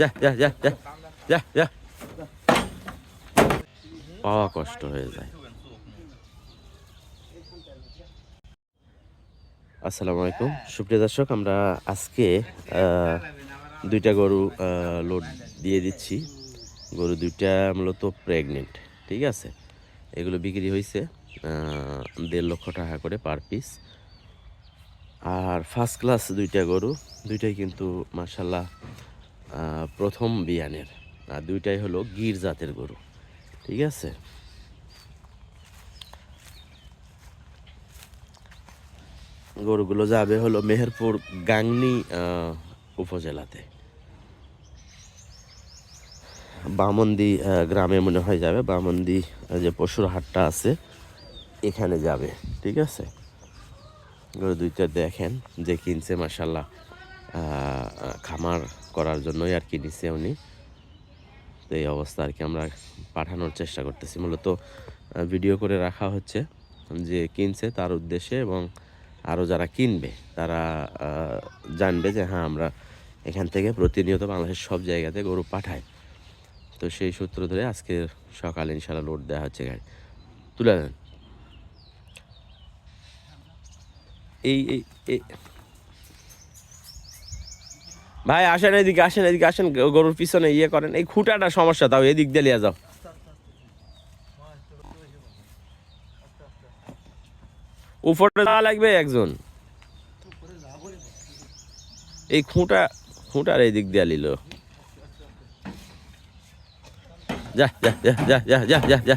যা যা যা যা যা যা পাওয়া কষ্ট হয়ে যায়। আসসালামু আলাইকুম। সুপ্রিয় দর্শক, আমরা আজকে দুইটা গরু লোড দিয়ে দিচ্ছি। গরু দুইটা মূলত প্রেগনেন্ট ঠিক আছে? এগুলো বিক্রি হয়েছে দেড় লক্ষ টাকা করে পার পিস আর ফার্স্ট ক্লাস দুইটা গরু, দুইটাই কিন্তু মার্শাল্লাহ প্রথম বিয়ানের। আর দুইটাই হলো গির জাতের গরু। ঠিক আছে? গরুগুলো যাবে হলো মেহেরপুর গাংনি উপজেলাতে। বামন্দি গ্রামে মনে হয় যাবে। বামন্দি যে পশুর হাটটা আছে, এখানে যাবে। ঠিক আছে? গরু দুইটা দেখেন, যে কিনছে মাসাল্লাহ খামার করার জন্যই আর কি নিছে উনি। তো এই অবস্থা আর কি আমরা পাঠানোর চেষ্টা করতেছি। মূলত ভিডিও করে রাখা হচ্ছে যে কিনছে তার উদ্দেশ্যে এবং আরও যারা কিনবে তারা জানবে যে হ্যাঁ আমরা এখান থেকে প্রতিনিয়ত বাংলাদেশের সব জায়গাতে গরু পাঠাই। তো সেই সূত্র ধরে আজকে সকালে ইনশাল্লাহ লোড দেওয়া হচ্ছে গাড়ি। তুলে দেন। এই এই ভাই, আসেন এদিকে আসেন এদিকে, আসেন। গরুর পিছনে ইয়ে করেন। এই খুঁটাটা সমস্যা, তাও এদিক দিয়ে যাও। উপরে যাওয়া লাগবে একজন। এই খুঁটা, খুঁটার এই দিক দিয়ে নিল। যা যা যা যা যা যা যা।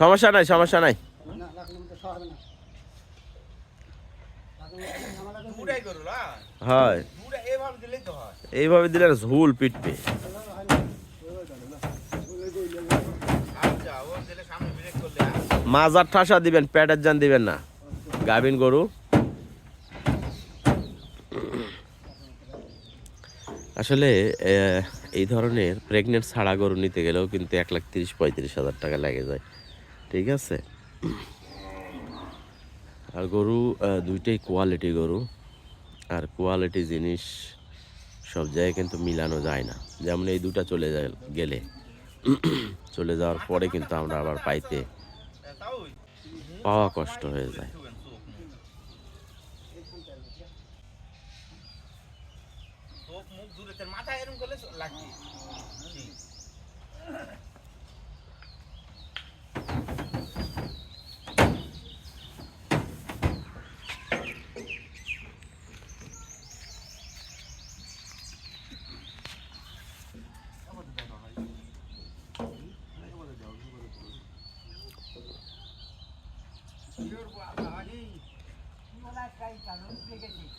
সমস্যা নাই সমস্যা নাই। এইভাবে দিলে ঝুল পিটবে। মাজার ঠাসা দিবেন প্যাটের যান দিবেন না। গাভিন গরু। আসলে এই ধরনের প্রেগনেন্ট ছাড়া গরু নিতে গেলেও কিন্তু এক লাখ তিরিশ, পঁয়ত্রিশ হাজার টাকা লেগে যায়। ঠিক আছে? আর গরু দুইটাই কোয়ালিটি গরু। আর কোয়ালিটি জিনিস সব জায়গায় কিন্তু মিলানো যায় না। যেমন এই দুটা চলে যায়, গেলে। চলে যাওয়ার পরে কিন্তু আমরা আবার পাইতে পাওয়া কষ্ট হয়ে যায়। এরকম করলে লাগবে You're what, honey? You like I can look at it.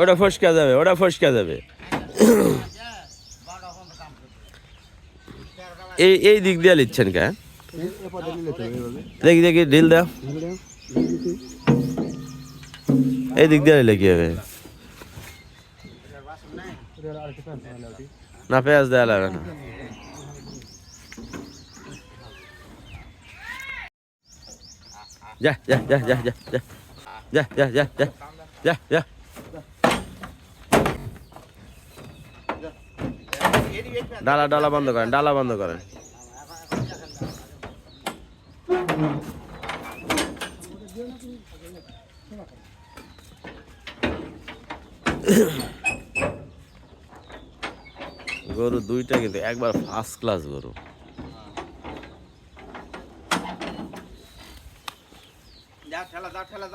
ওটা ফসকা যাবে ওটা ফসকা যাবে। এই এই দিক দিয়ে নিচ্ছেন কে? দেখি দেখি ঢিল এই দিক দিয়ে কি হবে না পেঁয়াজ দেওয়া লাগবে না ডালা ডালা বন্ধ করেন ডালা বন্ধ করেন গরু দুইটা কিন্তু একবার ফার্স্ট ক্লাস গরু। যা ঠেলা ঠেলা ঠেলা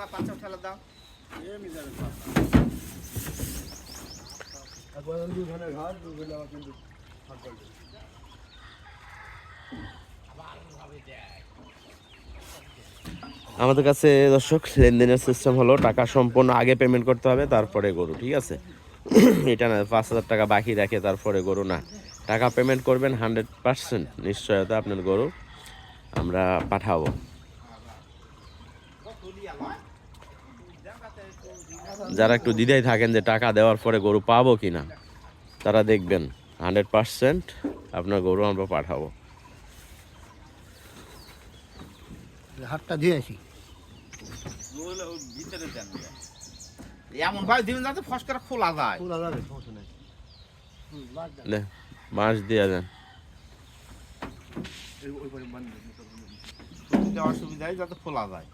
কিন্তু আমাদের কাছে দর্শক, লেনদেনের সিস্টেম হলো টাকা সম্পূর্ণ আগে পেমেন্ট করতে হবে, তারপরে গরু, ঠিক আছে? এটা না, পাঁচ হাজার টাকা বাকি রাখে তারপরে গরু না। টাকা পেমেন্ট করবেন হান্ড্রেড পার্সেন্ট নিশ্চয়তা আপনার গরু আমরা পাঠাবো। যারা একটু দ্বিধায় থাকেন যে টাকা দেওয়ার পরে গরু পাবো কি না তারা দেখবেন হান্ড্রেড পার্সেন্ট আপনার গরু আমরা পাঠাবো। হাতটা দিয়ে আসি ভিতরে দেন এমন ভাবে দিবেন যাতে ফস করে খোলা যায় পুরা যাবে সমস্যা নাই মাছ দিয়ে দেন এই- ওই পারে বান্ধ দিন, সব বান্ধ দিন। দেওয়ার সুবিধায় যাতে খোলা যায়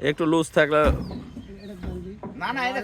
একটু লুজ থাকলে। না না এটা